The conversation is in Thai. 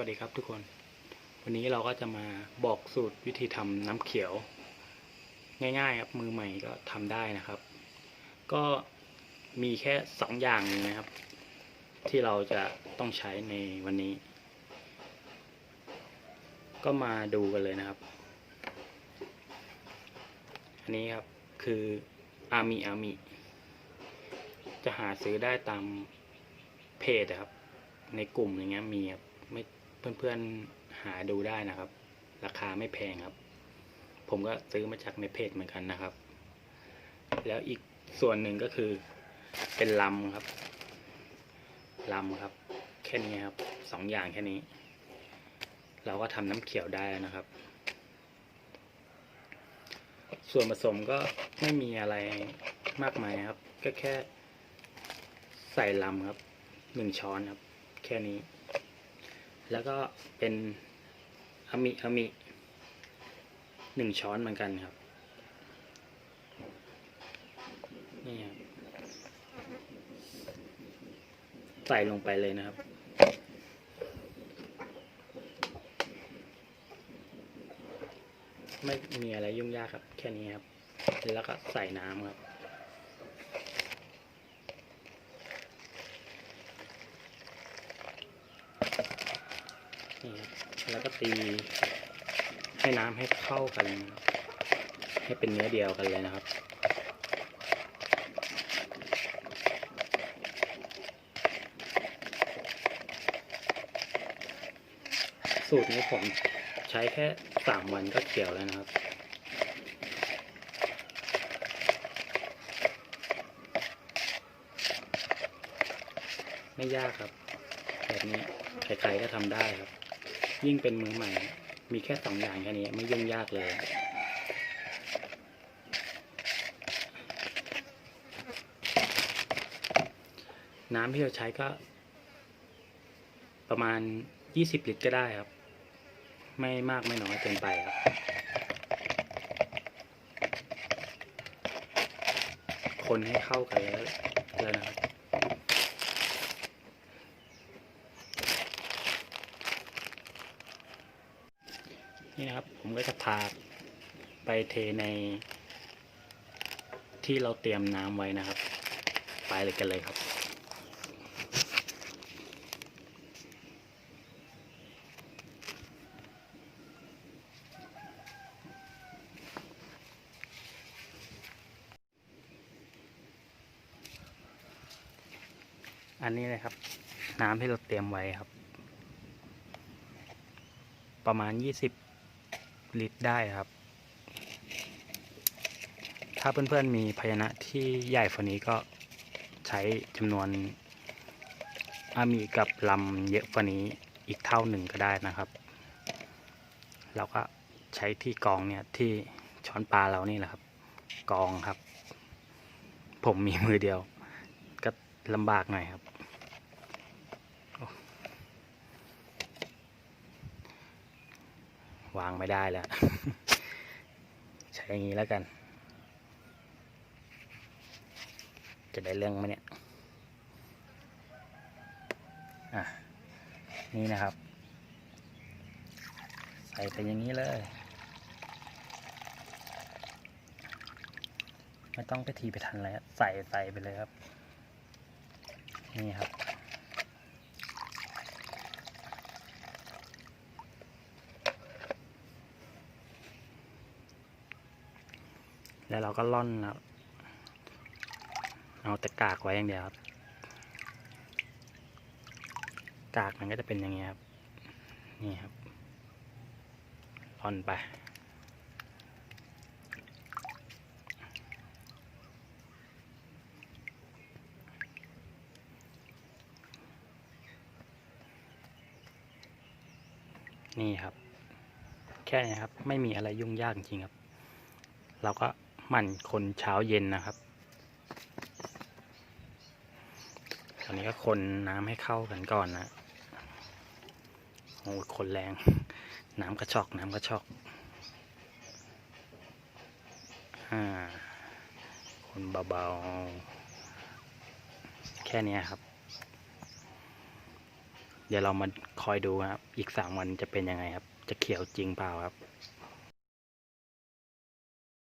วัสดีครับทุกคน วันนี้เราก็จะมาบอกสูตรวิธีทำน้ำเขียว ง่ายๆครับมือใหม่ก็ทำได้นะครับ ก็มีแค่สองอย่างนะครับ ที่เราจะต้องใช้ในวันนี้ ก็มาดูกันเลยนะครับ อันนี้ครับคืออามิอามิจะหาซื้อได้ตามเพจนะครับ ในกลุ่มอย่างเงี้ยมีครับไม่ เพื่อนๆหาดูได้นะครับ ราคาไม่แพงครับ ผมก็ซื้อมาจากในเพจเหมือนกันนะครับ แล้วอีกส่วนหนึ่งก็คือเป็นลำครับลำครับ แค่นี้ครับสองอย่างแค่นี้ เราก็ทำน้ำเขียวได้แล้วนะครับ ส่วนผสมก็ไม่มีอะไรมากมายครับ ก็แค่ใส่ลำครับหนึ่งช้อนครับ แค่นี้ แล้วก็เป็นอามิอามิหนึ่งช้อนเหมือนกันครับ นี่ครับ ใส่ลงไปเลยนะครับไม่มีอะไรยุ่งยากครับ แค่นี้ครับ แล้วก็ใส่น้ำครับ นี่ครับแล้วก็ตีให้น้ำให้เข้ากันนะครับให้เป็นเนื้อเดียวกันเลยนะครับสูตรนี้ผมใช้แค่สามวันก็เขียวแล้วนะครับ ไม่ยากครับ แบบนี้ใครๆก็ทำได้ครับ ยิ่งเป็นมือใหม่ มีแค่สองอย่างแค่นี้ไม่ยุ่งยากเลยน้ำที่เราใช้ก็ ประมาณยี่สิบลิตรก็ได้ครับ ไม่มากไม่น้อยเกินไปครับคนให้เข้ากันแล้วแล้วนะครับ นี่นะครับ ผมก็จะพาไปเทใน ที่เราเตรียมน้ำไว้นะครับ ไปเลยกันเลยครับ อันนี้เลยครับ น้ำที่เราเตรียมไว้ครับ ประมาณยี่สิบ ลิตรได้ครับ ถ้าเพื่อนๆมีภาชนะที่ใหญ่ฝัานี้ก็ใช้จำนวนอามีกับลำเยอะฝัานี้อีกเท่าหนึ่งก็ได้นะครับ เราก็ใช้ที่กองเนี่ยที่ช้อนปลาเรานี่แหละครับ กองครับ ผมมีมือเดียว ก็ลำบากหน่อยครับ วางไม่ได้แล้ว ใช้อย่างนี้แล้วกัน จะได้เรื่องไหมเนี่ยอะนี่นะครับ ใส่ไปอย่างนี้เลย ไม่ต้องไปทีไปทันอะไรใส่ใส่ไปเลยครับ นี่ครับ แล้วเราก็ล่อนแล้วเอาแต่กากไว้อย่างเดียวครับ กากมันก็จะเป็นอย่างเงี้ยครับ นี่ครับล่อนไปนี่ครับ แค่นี้ครับ ไม่มีอะไรยุ่งยากจริงครับ เราก็ มั่นคนเช้าเย็นนะครับ ตอนนี้ก็คนน้ำให้เข้ากันก่อนนะโอ้คนแรง น้ำกระชอก น้ำกระชอกอ่าคนเบาๆ แค่นี้ครับ เดี๋ยวเรามาคอยดูครับ อีกสามวันจะเป็นยังไงครับ จะเขียวจริงเปล่าครับ